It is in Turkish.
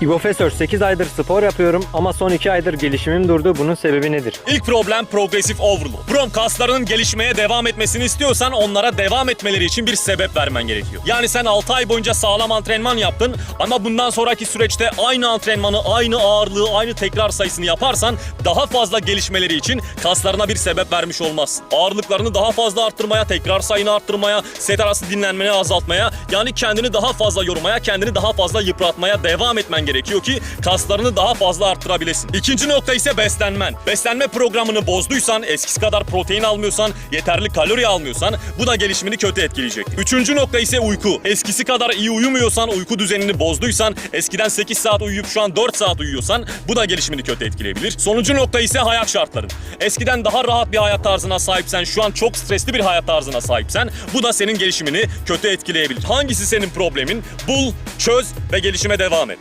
İbofesör 8 aydır spor yapıyorum ama son 2 aydır gelişimim durdu. Bunun sebebi nedir? İlk problem progresif overload. Brom kaslarının gelişmeye devam etmesini istiyorsan onlara devam etmeleri için bir sebep vermen gerekiyor. Yani sen 6 ay boyunca sağlam antrenman yaptın ama bundan sonraki süreçte aynı antrenmanı, aynı ağırlığı, aynı tekrar sayısını yaparsan daha fazla gelişmeleri için kaslarına bir sebep vermiş olmazsın. Ağırlıklarını daha fazla arttırmaya, tekrar sayını arttırmaya, set arası dinlenmeni azaltmaya, yani kendini daha fazla yormaya, kendini daha fazla yıpratmaya devam etmen gerekiyor ki kaslarını daha fazla arttırabilesin. İkinci nokta ise beslenmen. Beslenme programını bozduysan, eskisi kadar protein almıyorsan, yeterli kalori almıyorsan bu da gelişimini kötü etkileyecek. Üçüncü nokta ise uyku. Eskisi kadar iyi uyumuyorsan, uyku düzenini bozduysan, eskiden 8 saat uyuyup şu an 4 saat uyuyorsan bu da gelişimini kötü etkileyebilir. Sonuncu nokta ise hayat şartların. Eskiden daha rahat bir hayat tarzına sahipsen, şu an çok stresli bir hayat tarzına sahipsen bu da senin gelişimini kötü etkileyebilir. Hangisi senin problemin? Bul, çöz ve gelişime devam et.